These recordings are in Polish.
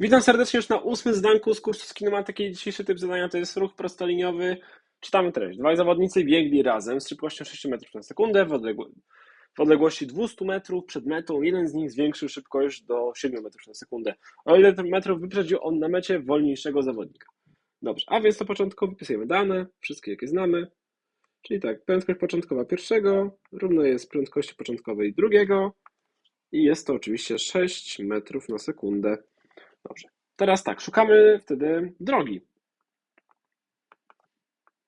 Witam serdecznie już na ósmym zdanku z kursu z kinematyki. Dzisiejszy typ zadania to jest ruch prostoliniowy. Czytamy treść. Dwaj zawodnicy biegli razem z szybkością 6 metrów na sekundę w, odległo- w odległości 200 metrów przed metą. Jeden z nich zwiększył szybkość do 7 metrów na sekundę. O ile metrów wyprzedził on na mecie wolniejszego zawodnika. Dobrze, a więc to początkowo wypisujemy dane, wszystkie jakie znamy. Czyli tak, prędkość początkowa pierwszego równa jest prędkości początkowej drugiego i jest to oczywiście 6 metrów na sekundę. Dobrze. Teraz tak, szukamy wtedy drogi.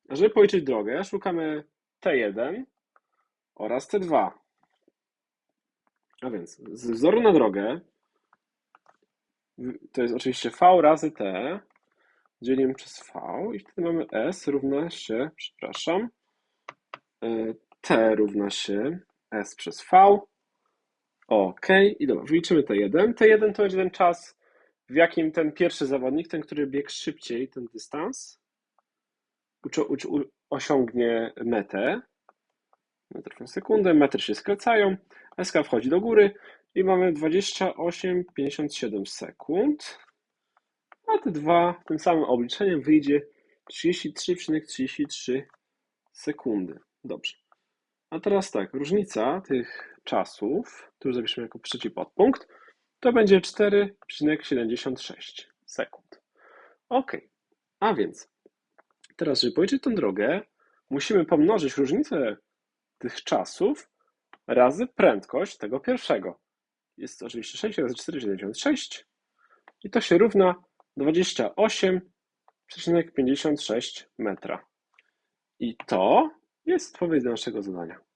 Żeby policzyć drogę, szukamy T1 oraz T2. A więc z wzoru na drogę to jest oczywiście V razy T dzielimy przez V i wtedy mamy S równa się, przepraszam, y, T równa się S przez V. OK, i dobra, wyliczymy T1. T1 to jest ten czas, w jakim ten pierwszy zawodnik, ten, który biegł szybciej ten dystans, osiągnie metę. Metr na sekundę, metry się skracają, SK wchodzi do góry i mamy 28,57 sekund. A te dwa tym samym obliczeniem wyjdzie 33,33 sekundy. Dobrze. A teraz tak, różnica tych czasów, tu zapiszemy jako trzeci podpunkt, to będzie 4,76 sekund. Ok, a więc teraz, żeby policzyć tę drogę, musimy pomnożyć różnicę tych czasów razy prędkość tego pierwszego. Jest to oczywiście 6 razy 4,76 i to się równa 28,56 metra. I to jest odpowiedź do naszego zadania.